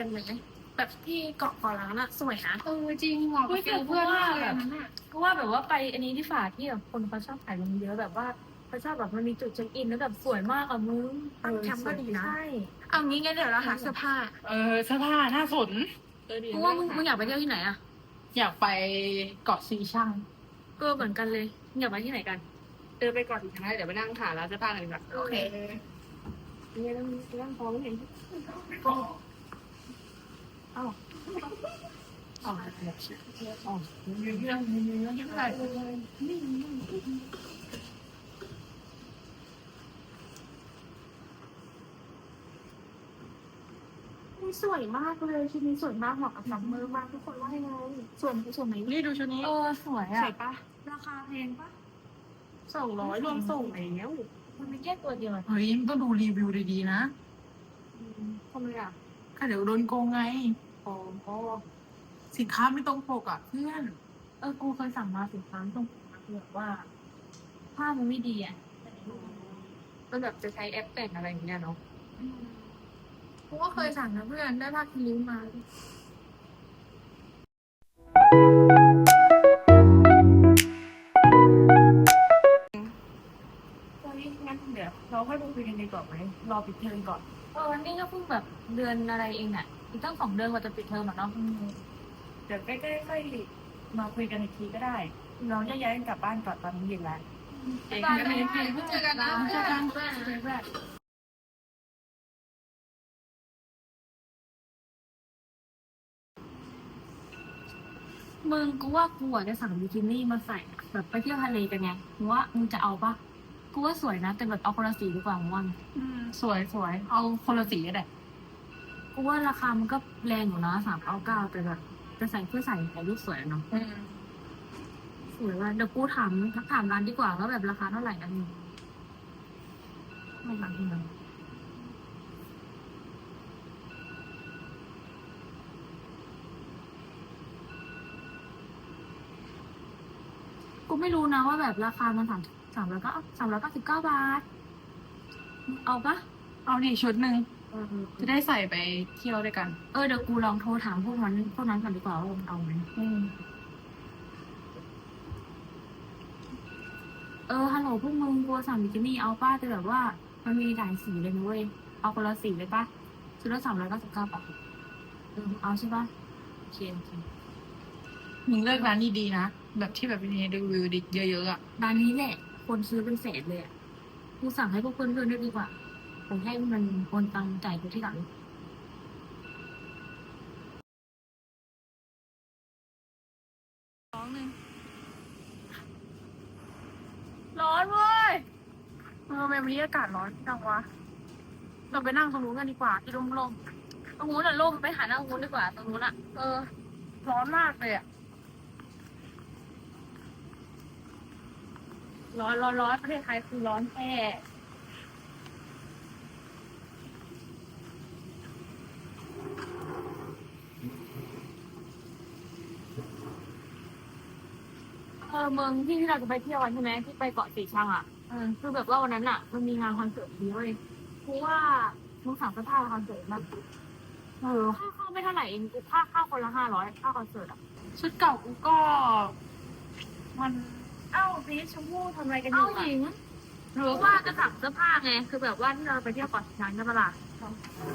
กันไหมแบบที่เกาะเกาะล้านอะสวยนะเออจริงเหรอเฮ้ยฟิลเพื่อนมากเลยอันนั้นอะเพราะว่าแบบว่าไปอันนี้ที่ฝาที่แบบคนเขาชอบถ่ายลงเยอะแบบว่าเขาชอบแบบมันมีจุดเช็คอินแล้วแบบสวยมากอะมึงตั้งแคมป์ก็ดีนะใช่เอางี้งั้นเดี๋ยวเราหาเสื้อผ้า เออเสื้อผ้าหน้าสนเพราะว่ามึงมึงอยากไปเที่ยวที่ไหนอะอยากไปเกาะซีช่างก็เหมือนกันเลยมึงอยากไปที่ไหนกันเดินไปก่อนถึงนะเดี๋ยวไปนั่งหาร้านเสื้อผ้ากันดีกว่าโอเคเนี่ยต้องต้องพร้อมเห็ นอ๋ออ๋อมีเรื่องมีเรื่ที่ไหนนี่สวยมากเลยชุดนี้สวยมากเหมาะกับซัมเมอร์มากทุกคนว่ายังไงส่วยสวยไหมนี่ดูชุดนี้เออสวยใส่อะปะราคาแพงปะสองร้อยรวมส่งแล้วมันไม่แค่ตัวเดียวเฮ้ยมันต้องดูรีวิวดีๆนะทำไมอะ ก็เดี๋ยวโดนโกงไงอ๋อสินค้าไม่ตรงปกอะเพื่อน เออ กูเคยสั่งมาสินค้าตรงคือแบบว่าผ้ามันไม่ดีอะก็แบบจะใช้แอปแต่งอะไรอย่างเงี้ยเนาะกูก็เคยสั่งนะเพื่อนได้ผ้าคีริ้วมา ค่อยไปคุยกันดีกว่าไหมรอปิดเทอมก่อนเออนี่ก็เพิ่งแบบเดือนอะไรเองอะ อีกตั้งสองเดือนกว่าจะปิดเทอมอะเนาะเดี๋ยวใกล้ๆค่อยมาคุยกันอีกทีก็ได้เราจะย้ายกันกลับบ้านก่อนตอนนี้เย็นแล้ว บ๊ายบายเองก็ไม่ได้เจอกันนะเจอกันเพื่อนเจอกันเพื่อนมึงกูว่ากูอะจะสั่งบิกินี่มาใส่อะแบบไปเที่ยวทะเลกันไงมึงว่ามึงจะเอาปะ กูว่าสวยนะ แต่แบบเอาคนละสีดีกว่ามึงว่าไงอืมสวยสวยเอาคนละสีก็ได้กูว่าราคามันก็แรงอยู่นะสามเก้าเก้าแต่แบบจะใส่เพื่อใส่แต่รูปสวยอะเนาะอืมสวยว่าเดี๋ยวกูถามทักถามร้านดีกว่าว่าแบบราคาเท่าไหร่กันไม่ร้านที่ไหนกูไม่รู้นะว่าแบบราคามันสาม สามร้อยก็สามร้อยเก้าสิบเก้าบาท เอาปะเอาดิชุดหนึ่งเออจะได้ใส่ไปเที่ยวด้วยกัน เออเดี๋ยวกูลองโทรถามพวกนั้นพวกนั้นก่อนดีกว่าว่ามันเอาไหมอืมเออฮัลโหลพวกมึงกูสั่งบิกินี่เอาป้าแต่แบบว่ามันมีหลายสีเลยนะเว้ยเอาคนละสีเลยปะชุดละสามร้อยเก้าสิบเก้าบาทเออเอาใช่ปะโอเคโอเคมึงเลือกร้านดีๆนะ แบบที่แบบมีรีวิวดิเยอะๆอะร้านนี้แหละ คนซื้อเป็นแสนเลยอะกูสั่งให้พวกเพื่อนๆด้วยดีกว่าผมให้มันโอนตังค์จ่ายกูที่หลังร้อนเว้ยเออแบบนี้อากาศร้อนจังวะ เราไปนั่งตรงนู้นกันดีกว่าที่ร่มตรงนู้นอะล่มไปหาหน้าตรงนู้นดีกว่าตรงนู้นอะๆเออ ร้อนมากเลยอะ ร้อนร้อนร้อนประเทศไทยคือร้อนแค่เออเมืองที่ที่เราจะไปเที่ยวกันใช่ไหมที่ไปเกาะสีชังอะเออคือแบบว่าวันนั้นอะ มันมีงานคอนเสิร์ตดีเว้ยเพราะว่ามึงสั่งเสื้อผ้าคอนเสิร์ตมาเออค่าเข้าไม่เท่าไหร่เองกูค่าค่าคนละห้าร้อยค่าคอนเสิร์ตอะชุดเก่ากูก็ มัน เอ้าพีชชมพู่ทำอะไรกันอยู่หญิงหรือว่าจะสั่งเสื้อผ้าไง คือแบบว่าที่เราไปเที่ยวเกาะสีชังใช่ปะล่ะ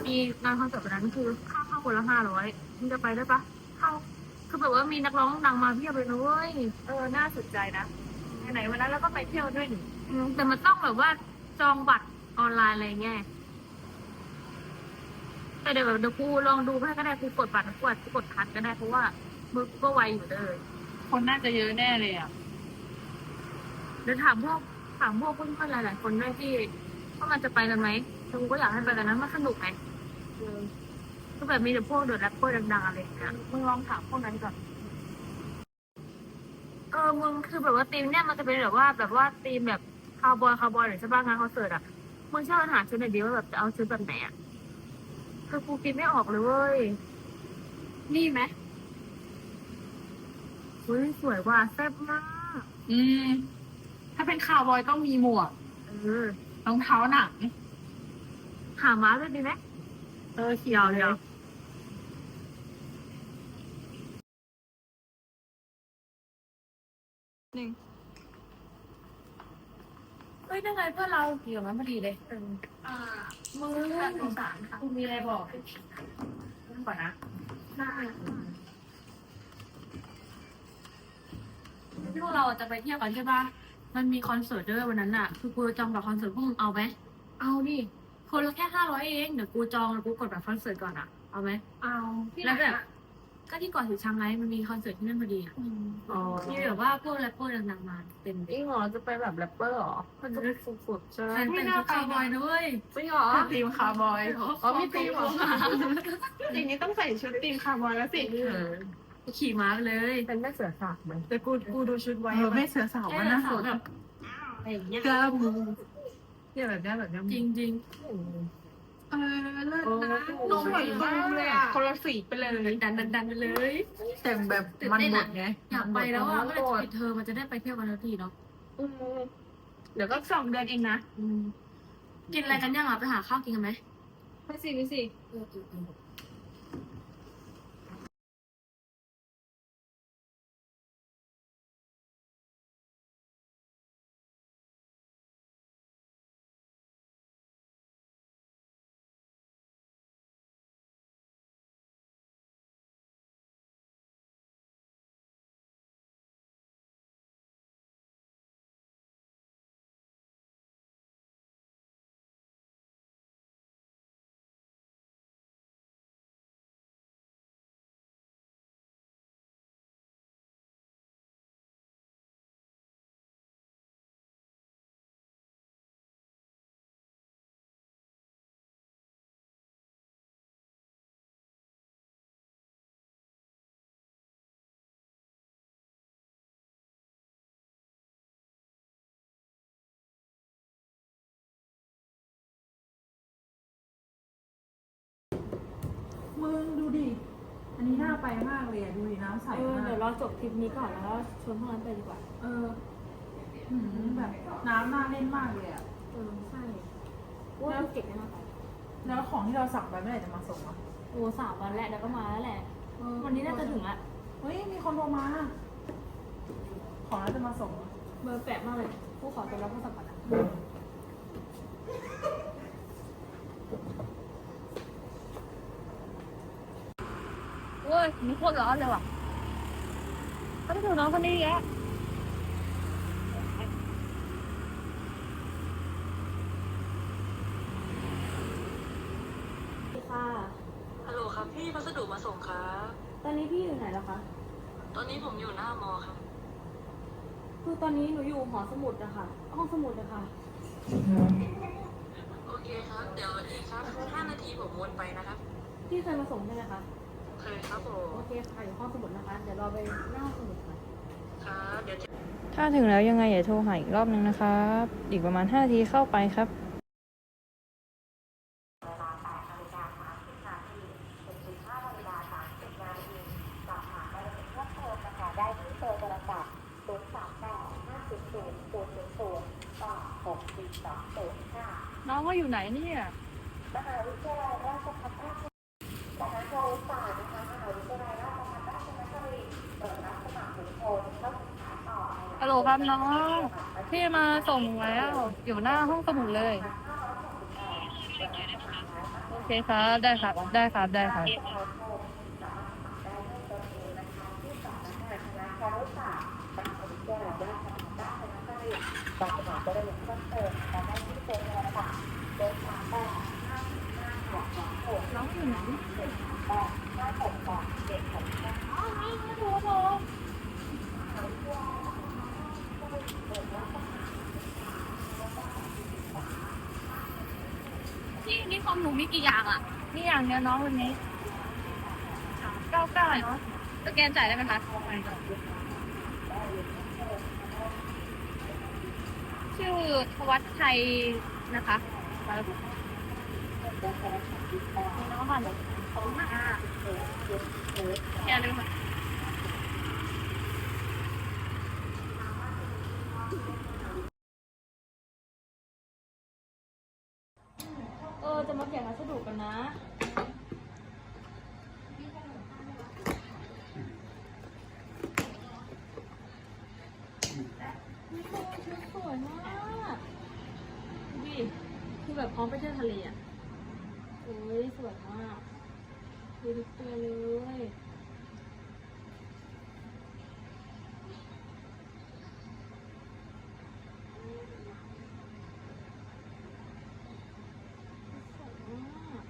มีงานคอนเสิร์ตวันนั้นคือค่าเข้าคนละห้าร้อยมึงจะไปได้ปะเข้า คือแบบว่ามีนักร้องดังมาเพียบเลยนะเว้ยเออน่าสนใจนะไหนๆวันนั้นเราก็ไปเที่ยวด้วยนี่อืมแต่มันต้องแบบว่าจองบัตรออนไลน์อะไรเงี้ยแต่เดี๋ยวแบบเดี๋ยวกูลองดูให้ก็ได้กูกดบัตรกูอาจจะกดทันก็ได้เพราะว่ามือกูก็ไวอยู่เลย คนน่าจะเยอะแน่เลยอะ เดี๋ยวถามพวกถามพวกเพื่อนๆหลายๆคนด้วยที่ว่ามันจะไปกันไหมแต่กูก็อยากให้ไปกันนะมันสนุกไงเออก็แบบมีแต่พวกเดอะแรปเปอร์ดังๆอะไรอย่างเงี้ยมึงลองถามพวกนั้นก่อนเออมึงคือแบบว่าธีมเนี่ยมันจะเป็นแบบว่าแบบว่าธีมแบบคาวบอยคาวบอยหรือใช่ป่ะงานคอนเสิร์ตอะมึงช่วยกันหาชุดหน่อยดีว่าแบบจะเอาชุดแบบไหนอะคือกูคิดไม่ออกเลยเว้ยนี่ไหมเฮ้ยสวยว่ะแซ่บมาก อืม ถ้าเป็นคาวบอยต้องมีหมวกรองเท้าหนังขาม้าด้วยดีไหมเออเขียวเลย หนึ่งเฮ้ยนั่นไงเพื่อนเราเกี่ยวมันพอดีเลยอ่ามึงสงสารค่ะคุณมีอะไรบอกนั่งก่อนนะได้พวกเราจะไปเที่ยวกันใช่ปะ มันมีคอนเสิร์ตด้วยวันนั้นอะคือกูจองบัตรคอนเสิร์ตพวกมึงเอาไหมเอาดิคนละแค่ห้าร้อยเองเดี๋ยวกูจองแล้วกูกดบัตรคอนเสิร์ตก่อนอะเอาไหมเอาแล้วแบบก็ที่เก่อนถือช้างไงมันมีคอนเสิร์ตที่นั่นพอดีอะอ๋อที่แบบว่าพวกแรปเปอร์ดังๆมาเต็มจริงเหรอจะไปแบบแรปเปอร์เหรอมันจะสุดใช่ไหมๆแต่เป็นชุดคาวบอยด้วยจริงเหรอทีมคาร์บอยอ๋อมีตีมเหรออย่างนี้ต้องใส่ชุดตีมคาร์บอยแล้วสิ ขี่ม้าไปเลยเป็นแม่เสือสากไหมแต่กูกูดูชุดไว้เออไม่เสือสาวแค่ว่าน่าสสาวนแบบอะไรอย่างเงี้ยกล้ามมือเนี่ยแบบเนี้ยแบบเนี้ยจริงจริงเออเลิศนะนมเหมือนบ้มเลยอะคนละสีไปเลย ๆดันดันดันไปเลย แต่งแบบมันหมดไงอยากไปแล้วอะเมื่อไหร่จะปิดเทอมมันจะได้ไปเที่ยวกันทันทีเนาะอืมเดี๋ยวก็สองเดือนเองนะ อืมกินอะไรกันยังอะไปหาข้าวกินกันไหมไปสิไปสิ มึงดูดิ อันนี้น่าไปมากเลยอะดูดิน้ำใสเออมากเดี๋ยวเราจบทริปนี้ก่อนแล้วก็ชวนพวกนั้นไปดีกว่า เออหืมแบบน้ำน่าเล่นมากเลยอะเออใช่ว่าภูเก็ตไม่น่าไปแล้วของที่เราสั่งไปเมื่อไหร่จะมาส่งอะโอ้สามวันแหละเดี๋ยวก็มาแล้วแหละ เออวันนี้น่าจะถึงละเฮ้ยมีคนโทรมา ของเราจะมาส่งเหรอเบอร์แปลกมากเลยผู้ขอตัวรับผู้สัมผัสนะ เว้ยนี่โคตรร้อนเลยว่ะก็ไปดูน้องคนนี้แกค่ะ ฮัลโหลครับพี่พัสดุมาส่งครับ ตอนนี้พี่อยู่ไหนแล้วคะ ตอนนี้ผมอยู่หน้ามอครับ คือตอนนี้หนูอยู่หอสมุดอะค่ะ ห้องสมุดอะค่ะ โอเคครับ เดี๋ยวอีกครับ5นาทีผมวนไปนะครับ พี่เคยมาส่งใช่ไหมคะ เคยครับผมโอเคค่ะอยู่ห้องสมุดนะคะ เดี๋ยวเราไปหน้าห้องสมุดค่ะครับเดี๋ยว ถ้าถึงแล้วยังไงอย่าโทรหาอีกรอบนึงนะครับ อีกประมาณ 5 นาทีเข้าไปครับน้องก็อยู่ไหนเนี่ยฮัลโห ลครับน้องพี่มาส่งแล้ว อยู่หน้าห้องสมุดเลย โอเคครับได้ครับ ได้ครับได้ครับน้องอยู่ไหน นี่นี่คอมหนูมีกี่อย่างอะ นี่อย่างเดียวน้องวันนี้เก้าเก้าเนาะสแกนจ่ายได้ไหมคะชื่อธวัชชัยนะคะน้องค่ะขอบคุณมากอย่าลืมอะเออ จะมาเขียนพัสดุกันนะ แบบพร้อมไปเที่ยวทะเลอะโอ้ยสวยมากดูทุกตัว เลยสวยมาก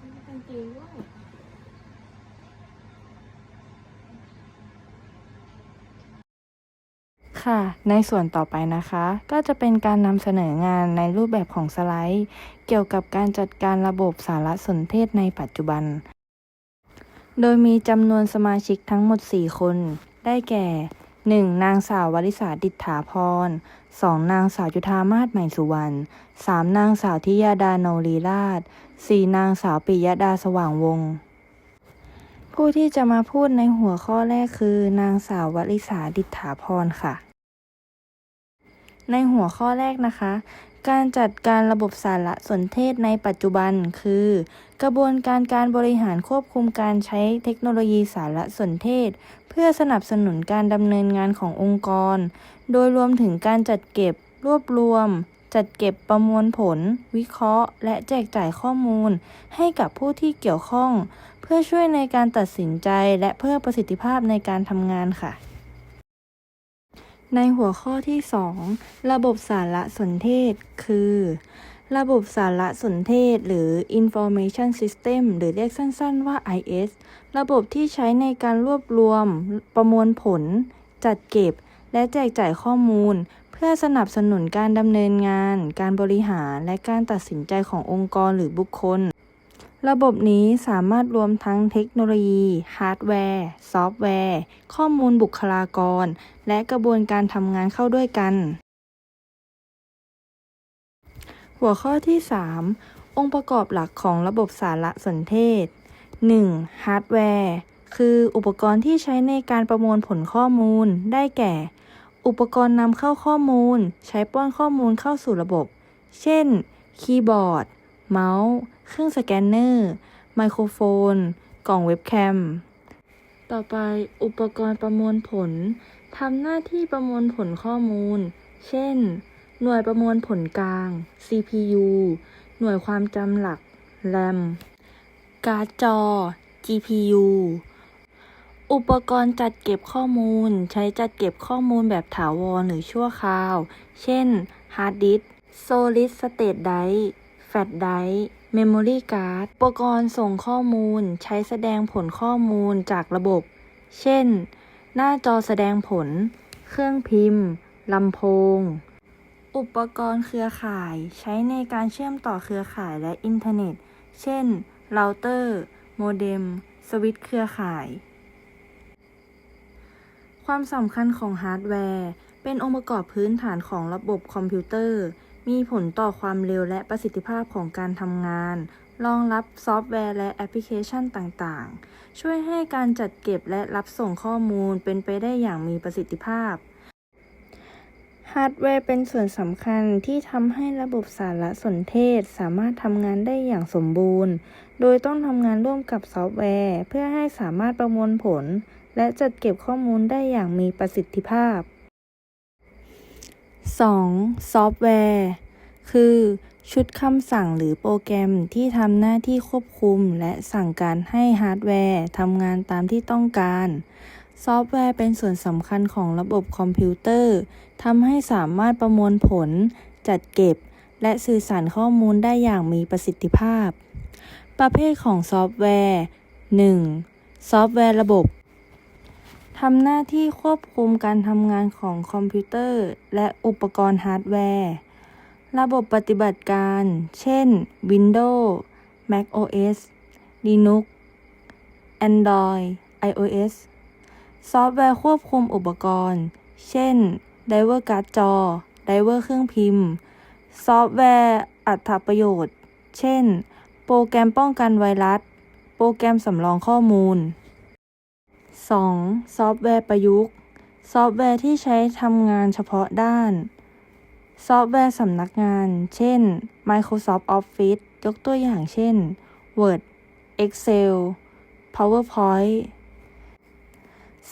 มีกางเกงด้วย ค่ะ ในส่วนต่อไปนะคะ ก็จะเป็นการนำเสนองานในรูปแบบของสไลด์ เกี่ยวกับการจัดการระบบสารสนเทศในปัจจุบัน โดยมีจำนวนสมาชิกทั้งหมด 4 คน ได้แก่ 1. นางสาววริษาดิษฐาพร 2. นางสาวจุธามาศใหม่สุวรรณ 3. นางสาวทิยาดาโนรีราช 4. นางสาวปิยดาสว่างวงศ์ผู้ที่จะมาพูดในหัวข้อแรกคือ นางสาววริษาดิษฐาพรค่ะ ในหัวข้อแรกนะคะ การจัดการระบบสารสนเทศในปัจจุบันคือ กระบวนการการบริหารควบคุมการใช้เทคโนโลยีสารสนเทศ เพื่อสนับสนุนการดำเนินงานขององค์กร โดยรวมถึงการจัดเก็บ รวบรวม จัดเก็บประมวลผล วิเคราะห์ และแจกจ่ายข้อมูล ให้กับผู้ที่เกี่ยวข้อง เพื่อช่วยในการตัดสินใจและเพิ่มประสิทธิภาพในการทำงานค่ะ ในหัวข้อที่ 2 ระบบสารสนเทศ คือ ระบบสารสนเทศ หรือ Information System หรือเรียกสั้นๆว่า IS ระบบที่ใช้ในการรวบรวม ประมวลผล จัดเก็บ และแจกจ่ายข้อมูล เพื่อสนับสนุนการดำเนินงาน การบริหาร และการตัดสินใจขององค์กรหรือบุคคล ระบบนี้สามารถรวมทั้งเทคโนโลยี ฮาร์ดแวร์ ซอฟต์แวร์ ข้อมูลบุคลากร และกระบวนการทำงานเข้าด้วยกัน หัวข้อที่ 3 องค์ประกอบหลักของระบบสารสนเทศ 1. ฮาร์ดแวร์ คืออุปกรณ์ที่ใช้ในการประมวลผลข้อมูล ได้แก่ อุปกรณ์นำเข้าข้อมูล ใช้ป้อนข้อมูลเข้าสู่ระบบ เช่น คีย์บอร์ด เมาส์ เครื่องสแกนเนอร์ ไมโครโฟน กล่องเว็บแคม ต่อไปอุปกรณ์ประมวลผลทำหน้าที่ประมวลผลข้อมูล เช่น หน่วยประมวลผลกลาง CPU หน่วยความจำหลัก RAM การ์ดจอ GPU อุปกรณ์จัดเก็บข้อมูล ใช้จัดเก็บข้อมูลแบบถาวรหรือชั่วคราว เช่น ฮาร์ดดิสก์ Solid State Drive แฟลชไดรฟ์ Memory Card อุปกรณ์ส่งข้อมูล ใช้แสดงผลข้อมูลจากระบบ เช่น หน้าจอแสดงผล เครื่องพิมพ์ ลำโพง อุปกรณ์เครือข่าย ใช้ในการเชื่อมต่อเครือข่ายและอินเทอร์เน็ต เช่น เราเตอร์ โมเด็ม สวิตช์เครือข่าย ความสำคัญของฮาร์ดแวร์ เป็นองค์ประกอบพื้นฐานของระบบคอมพิวเตอร์ มีผลต่อความเร็วและประสิทธิภาพของการทำงาน รองรับซอฟต์แวร์และแอปพลิเคชันต่างๆ ช่วยให้การจัดเก็บและรับส่งข้อมูลเป็นไปได้อย่างมีประสิทธิภาพ ฮาร์ดแวร์เป็นส่วนสำคัญที่ทำให้ระบบสารสนเทศสามารถทำงานได้อย่างสมบูรณ์ โดยต้องทำงานร่วมกับซอฟต์แวร์ เพื่อให้สามารถประมวลผล และจัดเก็บข้อมูลได้อย่างมีประสิทธิภาพ 2. ซอฟต์แวร์ คือชุดคำสั่งหรือโปรแกรมที่ทำหน้าที่ควบคุม และสั่งการให้ฮาร์ดแวร์ทำงานตามที่ต้องการ ซอฟต์แวร์เป็นส่วนสำคัญของระบบคอมพิวเตอร์ทำให้สามารถประมวลผล จัดเก็บ และสื่อสารข้อมูลได้อย่างมีประสิทธิภาพ ประเภทของซอฟต์แวร์ 1. ซอฟต์แวร์ระบบ ทำหน้าที่ควบคุมการทำงานของคอมพิวเตอร์ และอุปกรณ์ฮาร์ดแวร์ ระบบปฏิบัติการ เช่น Windows Mac OS Linux Android iOS ซอฟต์แวร์ควบคุมอุปกรณ์ เช่น ไดเวอร์การ์ดจอ ไดเวอร์เครื่องพิมพ์ ซอฟต์แวร์อัตประโยชน์ เช่น โปรแกรมป้องกันไวรัส โปรแกรมสำรองข้อมูล 2. ซอฟต์แวร์ประยุกต์ ซอฟต์แวร์ที่ใช้ทำงานเฉพาะด้าน ซอฟต์แวร์สำนักงาน เช่น Microsoft Office ยกตัวอย่างเช่น Word Excel PowerPoint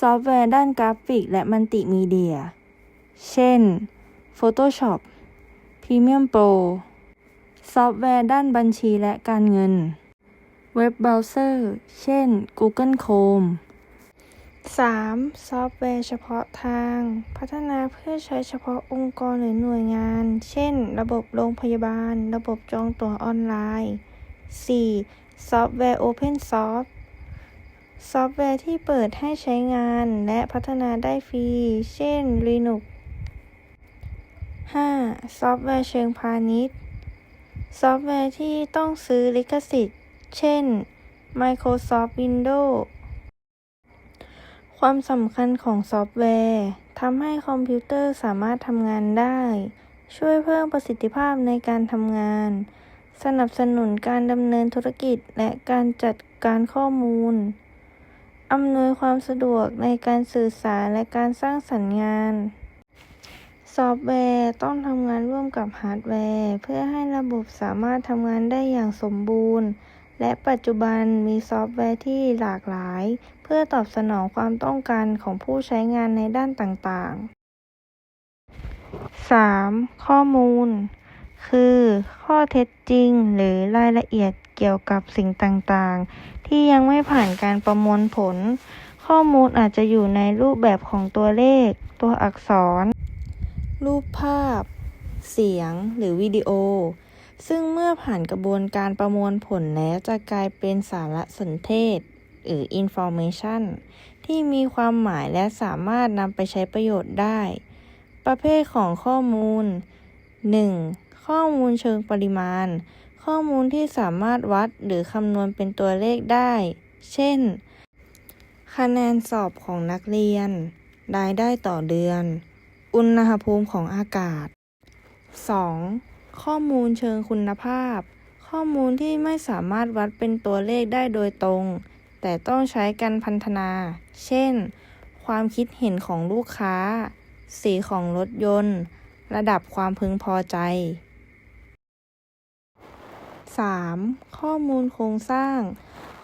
ซอฟต์แวร์ด้านกราฟิกและมัลติมีเดีย เช่น Photoshop Premiere Pro ซอฟต์แวร์ด้านบัญชีและการเงิน เว็บเบราว์เซอร์ เช่น Google Chrome 3. ซอฟต์แวร์เฉพาะทาง พัฒนาเพื่อใช้เฉพาะองค์กรหรือหน่วยงาน เช่น ระบบโรงพยาบาล ระบบจองตั๋วออนไลน์ 4. ซอฟต์แวร์ Open Source ซอฟต์แวร์ที่เปิดให้ใช้งานและพัฒนาได้ฟรี เช่น Linux 5. ซอฟต์แวร์เชิงพาณิชย์ ซอฟต์แวร์ที่ต้องซื้อลิขสิทธิ์ เช่น Microsoft Windows ความสำคัญของซอฟต์แวร์ทำให้คอมพิวเตอร์สามารถทำงานได้ ช่วยเพิ่มประสิทธิภาพในการทำงาน สนับสนุนการดำเนินธุรกิจและการจัดการข้อมูล อำนวยความสะดวกในการสื่อสารและการสร้างสรรค์งาน ซอฟต์แวร์ต้องทำงานร่วมกับฮาร์ดแวร์ เพื่อให้ระบบสามารถทำงานได้อย่างสมบูรณ์ และปัจจุบันมีซอฟต์แวร์ที่หลากหลาย พื่อตอบสนองความต้องการของผู้ใช้งานในด้านต่างๆ 3. ข้อมูล คือ ข้อเท็จจริงหรือรายละเอียดเกี่ยวกับสิ่งต่างๆ ที่ยังไม่ผ่านการประมวลผล ข้อมูลอาจจะอยู่ในรูปแบบของตัวเลข ตัวอักษร รูปภาพ เสียง หรือวิดีโอ ซึ่งเมื่อผ่านกระบวนการประมวลผลแล้วจะกลายเป็นสารสนเทศ หรือ information ที่มีความหมายและสามารถนำไปใช้ประโยชน์ได้ ประเภทของข้อมูล 1. ข้อมูลเชิงปริมาณ ข้อมูลที่สามารถวัดหรือคำนวณเป็นตัวเลขได้ เช่น คะแนนสอบของนักเรียน รายได้ต่อเดือน อุณหภูมิของอากาศ 2. ข้อมูลเชิงคุณภาพ ข้อมูลที่ไม่สามารถวัดเป็นตัวเลขได้โดยตรง แต่ต้องใช้การพันธนา เช่น ความคิดเห็นของลูกค้า สีของรถยนต์ ระดับความพึงพอใจ 3. ข้อมูลโครงสร้าง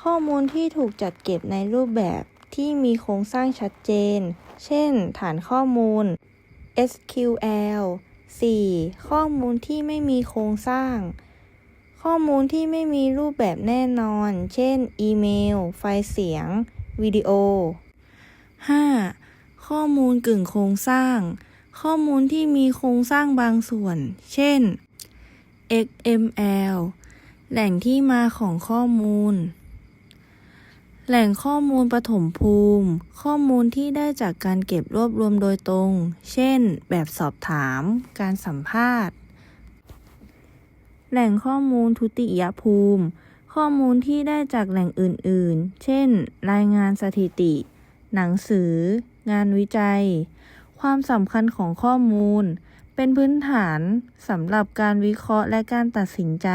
ข้อมูลที่ถูกจัดเก็บในรูปแบบที่มีโครงสร้างชัดเจน เช่น ฐานข้อมูล SQL 4. ข้อมูลที่ไม่มีโครงสร้าง ข้อมูลที่ไม่มีรูปแบบแน่นอน เช่น อีเมล ไฟล์เสียง วิดีโอ 5. ข้อมูลกึ่งโครงสร้าง ข้อมูลที่มีโครงสร้างบางส่วน เช่น XML แหล่งที่มาของข้อมูล แหล่งข้อมูลปฐมภูมิ ข้อมูลที่ได้จากการเก็บรวบรวมโดยตรง เช่น แบบสอบถาม การสัมภาษณ์ แหล่งข้อมูลทุติยภูมิ ข้อมูลที่ได้จากแหล่งอื่น ๆ เช่น รายงานสถิติ หนังสือ งานวิจัย ความสำคัญของข้อมูล เป็นพื้นฐานสำหรับการวิเคราะห์และการตัดสินใจ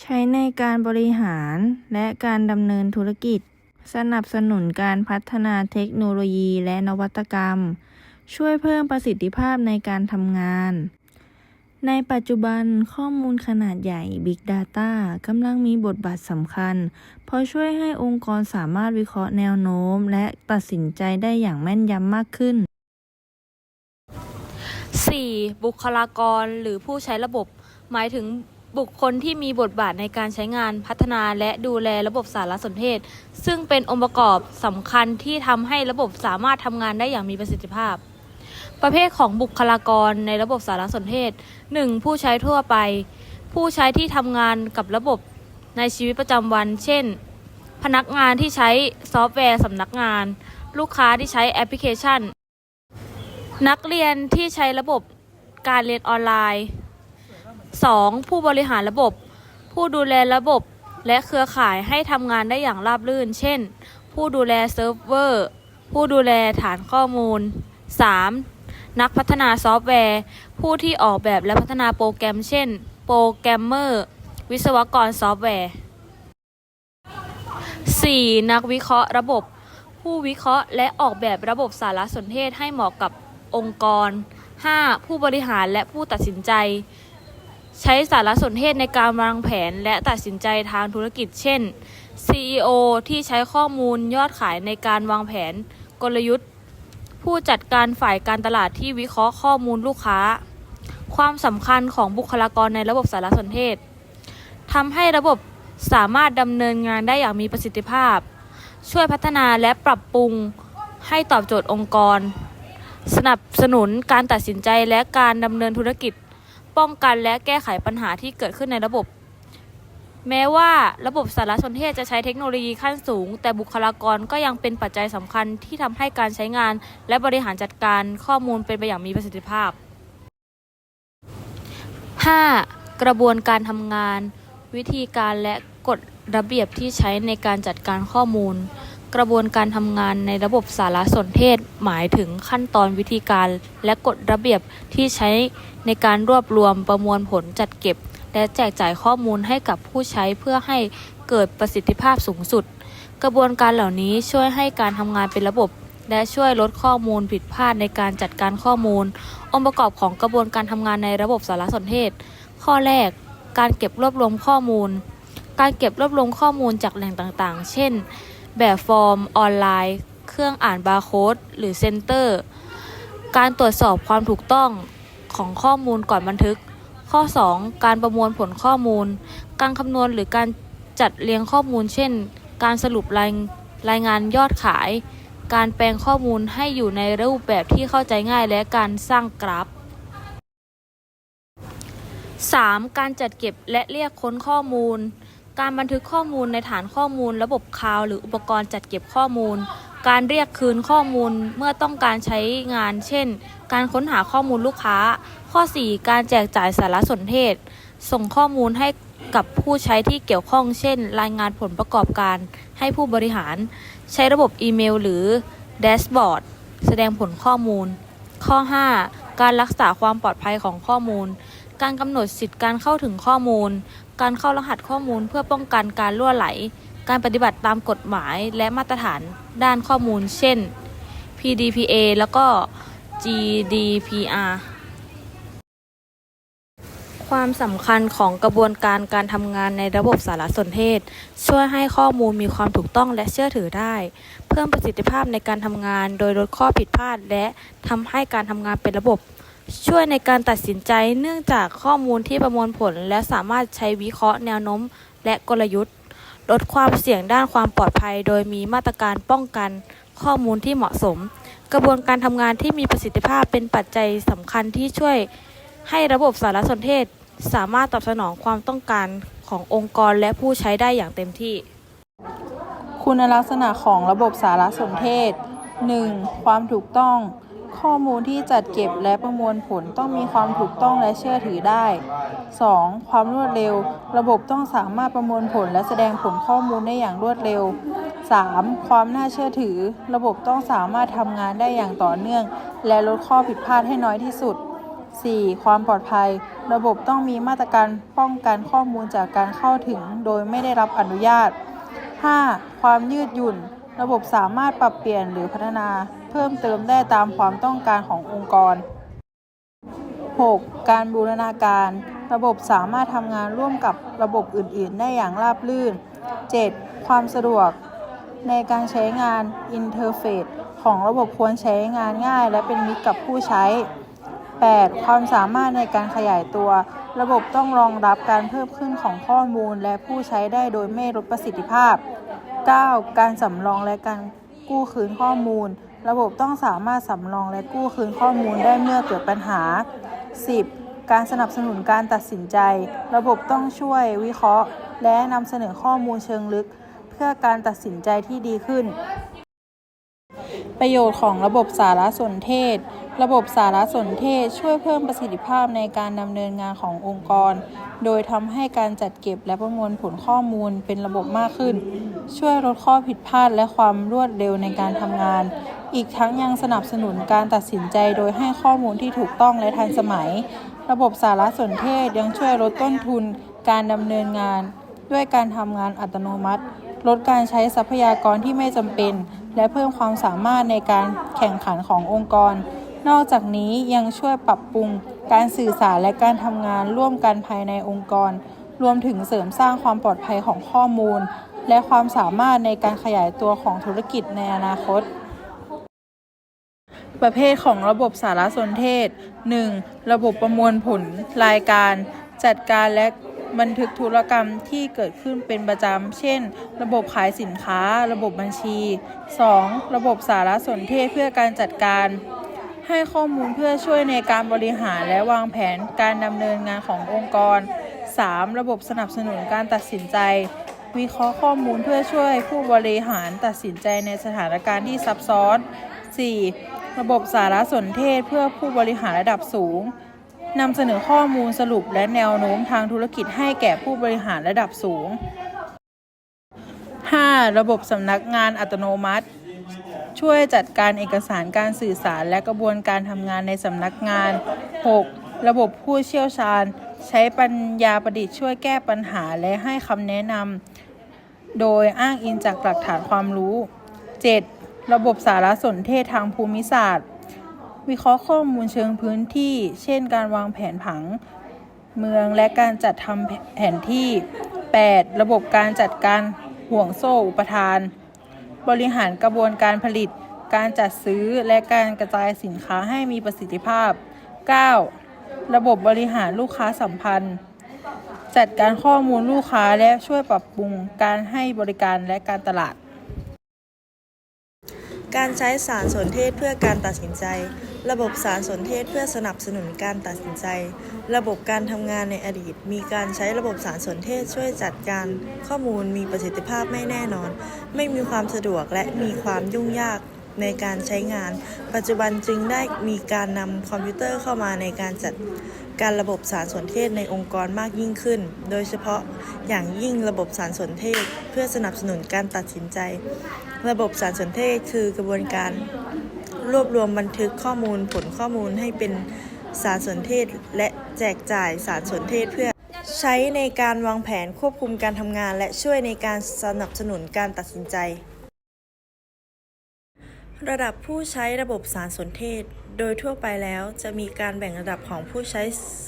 ใช้ในการบริหารและการดำเนินธุรกิจ สนับสนุนการพัฒนาเทคโนโลยีและนวัตกรรม ช่วยเพิ่มประสิทธิภาพในการทำงาน ในปัจจุบันข้อมูลขนาดใหญ่ Big Data กำลังมีบทบาทสำคัญ เพราะช่วยให้องค์กรสามารถวิเคราะห์แนวโน้ม และตัดสินใจได้อย่างแม่นยำมากขึ้น 4. บุคลากรหรือผู้ใช้ระบบ หมายถึงบุคคลที่มีบทบาทในการใช้งานพัฒนาและดูแลระบบสารสนเทศ ซึ่งเป็นองค์ประกอบสำคัญที่ทำให้ระบบสามารถทำงานได้อย่างมีประสิทธิภาพ ประเภทของบุคลากรในระบบสารสนเทศ 1. ผู้ใช้ทั่วไป ผู้ใช้ที่ทำงานกับระบบในชีวิตประจำวัน เช่น พนักงานที่ใช้ซอฟต์แวร์สำนักงาน ลูกค้าที่ใช้แอปพลิเคชัน นักเรียนที่ใช้ระบบการเรียนออนไลน์ 2. ผู้บริหารระบบ ผู้ดูแลระบบและเครือข่ายให้ทำงานได้อย่างราบรื่น เช่น ผู้ดูแลเซิร์ฟเวอร์ ผู้ดูแลฐานข้อมูล 3. นักพัฒนาซอฟต์แวร์ ผู้ที่ออกแบบและพัฒนาโปรแกรม เช่น โปรแกรมเมอร์ วิศวกรซอฟต์แวร์ 4. นักวิเคราะห์ระบบ ผู้วิเคราะห์และออกแบบระบบสารสนเทศให้เหมาะกับองค์กร 5. ผู้บริหารและผู้ตัดสินใจ ใช้สารสนเทศในการวางแผนและตัดสินใจทางธุรกิจ เช่น CEO ที่ใช้ข้อมูลยอดขายในการวางแผนกลยุทธ์ ผู้จัดการฝ่ายการตลาดที่วิเคราะห์ข้อมูลลูกค้า ความสำคัญของบุคลากรในระบบสารสนเทศทำให้ระบบสามารถดำเนินงานได้อย่างมีประสิทธิภาพ ช่วยพัฒนาและปรับปรุงให้ตอบโจทย์องค์กร สนับสนุนการตัดสินใจและการดำเนินธุรกิจ ป้องกันและแก้ไขปัญหาที่เกิดขึ้นในระบบ แม้ว่าระบบสารสนเทศจะใช้เทคโนโลยีขั้นสูง แต่บุคลากรก็ยังเป็นปัจจัยสำคัญที่ทำให้การใช้งาน และบริหารจัดการข้อมูลเป็นไปอย่างมีประสิทธิภาพ 5. กระบวนการทำงาน วิธีการและกฎระเบียบที่ใช้ในการจัดการข้อมูล กระบวนการทำงานในระบบสารสนเทศหมายถึงขั้นตอนวิธีการ และกฎระเบียบที่ใช้ในการรวบรวมประมวลผลจัดเก็บ และแจกจ่ายข้อมูลให้กับผู้ใช้เพื่อให้เกิดประสิทธิภาพสูงสุด กระบวนการเหล่านี้ช่วยให้การทำงานเป็นระบบ และช่วยลดข้อมูลผิดพลาดในการจัดการข้อมูล องค์ประกอบของกระบวนการทำงานในระบบสารสนเทศ ข้อแรก การเก็บรวบรวมข้อมูล การเก็บรวบรวมข้อมูลจากแหล่งต่างๆ เช่น แบบฟอร์ม ออนไลน์ เครื่องอ่านบาร์โค้ดหรือเซนเตอร์ การตรวจสอบความถูกต้องของข้อมูลก่อนบันทึก ข้อ 2 การประมวลผลข้อมูล การคำนวณหรือการจัดเรียงข้อมูล เช่น การสรุปรายรายงานยอดขาย การแปลงข้อมูลให้อยู่ในรูปแบบที่เข้าใจง่ายและการสร้างกราฟ 3. การจัดเก็บและเรียกค้นข้อมูล การบันทึกข้อมูลในฐานข้อมูล ระบบคลาวหรืออุปกรณ์จัดเก็บข้อมูล การเรียกคืนข้อมูลเมื่อต้องการใช้งาน เช่น การค้นหาข้อมูลลูกค้า ข้อ 4 การแจกจ่ายสารสนเทศ ส่งข้อมูลให้กับผู้ใช้ที่เกี่ยวข้อง เช่น รายงานผลประกอบการให้ผู้บริหาร ใช้ระบบอีเมลหรือแดชบอร์ดแสดงผลข้อมูล ข้อ 5 การรักษาความปลอดภัยของข้อมูล การกำหนดสิทธิการเข้าถึงข้อมูล การเข้ารหัสข้อมูลเพื่อป้องกันการล่วไหล การปฏิบัติตามกฎหมายและมาตรฐานด้านข้อมูล เช่น PDPA แล้วก็ GDPR ความสำคัญของกระบวนการการทำงานในระบบสารสนเทศ ช่วยให้ข้อมูลมีความถูกต้องและเชื่อถือได้ เพิ่มประสิทธิภาพในการทำงาน โดยลดข้อผิดพลาด และทำให้การทำงานเป็นระบบ ช่วยในการตัดสินใจเนื่องจากข้อมูลที่ประมวลผล และสามารถใช้วิเคราะห์แนวโน้ม และกลยุทธ์ ลดความเสี่ยงด้านความปลอดภัย โดยมีมาตรการป้องกันข้อมูลที่เหมาะสม กระบวนการทำงานที่มีประสิทธิภาพเป็นปัจจัยสำคัญที่ช่วยให้ระบบสารสนเทศ สามารถตอบสนองความต้องการขององค์กรและผู้ใช้ได้อย่างเต็มที่ คุณลักษณะของระบบสารสนเทศ 1. ความถูกต้อง ข้อมูลที่จัดเก็บและประมวลผลต้องมีความถูกต้องและเชื่อถือได้ 2. ความรวดเร็ว ระบบต้องสามารถประมวลผลและแสดงผลข้อมูลได้อย่างรวดเร็ว 3. ความน่าเชื่อถือ ระบบต้องสามารถทำงานได้อย่างต่อเนื่อง และลดข้อผิดพลาดให้น้อยที่สุด 4. ความปลอดภัย ระบบต้องมีมาตรการป้องกันข้อมูลจากการเข้าถึงโดยไม่ได้รับอนุญาต 5. ความยืดหยุ่น ระบบสามารถปรับเปลี่ยนหรือพัฒนา เพิ่มเติมได้ตามความต้องการขององค์กร 6. การบูรณาการ ระบบสามารถทำงานร่วมกับระบบอื่น ๆ ได้อย่างราบรื่น 7. ความสะดวก ในการใช้งานอินเทอร์เฟซของระบบควรใช้งานง่าย และเป็นมิตรกับผู้ใช้ 8. ความสามารถในการขยายตัว ระบบต้องรองรับการเพิ่มขึ้นของข้อมูลและผู้ใช้ได้โดยไม่ลดประสิทธิภาพ 9. การสำรองและการกู้คืนข้อมูล ระบบต้องสามารถสำรองและกู้คืนข้อมูลได้เมื่อเกิดปัญหา 10. การสนับสนุนการตัดสินใจ ระบบต้องช่วยวิเคราะห์ และนำเสนอข้อมูลเชิงลึก เพื่อการตัดสินใจที่ดีขึ้นประโยชน์ของระบบสารสนเทศ ระบบสารสนเทศช่วยเพิ่มประสิทธิภาพในการดำเนินงานขององค์กร โดยทำให้การจัดเก็บและประมวลผลข้อมูลเป็นระบบมากขึ้น ช่วยลดข้อผิดพลาดและความรวดเร็วในการทำงาน อีกทั้งยังสนับสนุนการตัดสินใจโดยให้ข้อมูลที่ถูกต้องและทันสมัย ระบบสารสนเทศยังช่วยลดต้นทุนการดำเนินงาน ด้วยการทำงานอัตโนมัติ ลดการใช้ทรัพยากรที่ไม่จำเป็น และเพิ่มความสามารถในการแข่งขันขององค์กร นอกจากนี้ยังช่วยปรับปรุงการสื่อสารและการทำงานร่วมกันภายในองค์กร รวมถึงเสริมสร้างความปลอดภัยของข้อมูล และความสามารถในการขยายตัวของธุรกิจในอนาคต ประเภทของระบบสารสนเทศ 1. ระบบประมวลผล รายการ จัดการและบันทึกธุรกรรมที่เกิดขึ้นเป็นประจำ เช่น ระบบขายสินค้า ระบบบัญชี 2. ระบบสารสนเทศเพื่อการจัดการ ให้ข้อมูลเพื่อช่วยในการบริหารและวางแผนการดำเนินงานขององค์กร 3. ระบบสนับสนุนการตัดสินใจ วิเคราะห์ข้อมูลเพื่อช่วยผู้บริหารตัดสินใจในสถานการณ์ที่ซับซ้อน 4. ระบบสารสนเทศเพื่อผู้บริหารระดับสูงนำเสนอข้อมูลสรุปและแนวโน้มทางธุรกิจให้แก่ผู้บริหารระดับสูง 5. ระบบสำนักงานอัตโนมัติ ช่วยจัดการเอกสารการสื่อสารและกระบวนการทำงานในสำนักงาน 6. ระบบผู้เชี่ยวชาญ ใช้ปัญญาประดิษฐ์ช่วยแก้ปัญหาและให้คำแนะนำโดยอ้างอิงจากหลักฐานความรู้ 7. ระบบสารสนเทศทางภูมิศาสตร์ วิเคราะห์ข้อมูลเชิงพื้นที่ เช่น การวางแผนผัง เมืองและการจัดทำแผนที่ 8. ระบบการจัดการห่วงโซ่อุปทาน บริหารกระบวนการผลิต การจัดซื้อและการกระจายสินค้าให้มีประสิทธิภาพ 9. ระบบบริหารลูกค้าสัมพันธ์ จัดการข้อมูลลูกค้าและช่วยปรับปรุงการให้บริการและการตลาด การใช้สารสนเทศเพื่อการตัดสินใจ ระบบสารสนเทศเพื่อสนับสนุนการตัดสินใจ ระบบการทำงานในอดีต มีการใช้ระบบสารสนเทศช่วยจัดการข้อมูลมีประสิทธิภาพไม่แน่นอน ไม่มีความสะดวกและมีความยุ่งยากในการใช้งาน ปัจจุบันจึงได้มีการนำคอมพิวเตอร์เข้ามาในการจัดการระบบสารสนเทศในองค์กรมากยิ่งขึ้น โดยเฉพาะอย่างยิ่งระบบสารสนเทศ เพื่อสนับสนุนการตัดสินใจ ระบบสารสนเทศคือกระบวนการ รวบรวมบันทึกข้อมูลผลข้อมูลให้เป็นสารสนเทศ และแจกจ่ายสารสนเทศเพื่อใช้ในการวางแผนควบคุมการทำงาน และช่วยในการสนับสนุนการตัดสินใจ ระดับผู้ใช้ระบบสารสนเทศ โดยทั่วไปแล้วจะมีการแบ่งระดับของผู้ใช้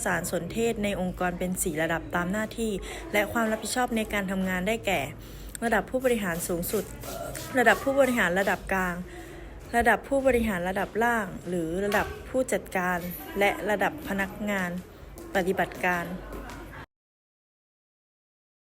สารสนเทศในองค์กรเป็น 4 ระดับตามหน้าที่ และความรับผิดชอบในการทำงานได้แก่ ระดับผู้บริหารสูงสุด ระดับผู้บริหารระดับกลาง ระดับผู้บริหารระดับล่าง หรือระดับผู้จัดการ และระดับพนักงาน ปฏิบัติการ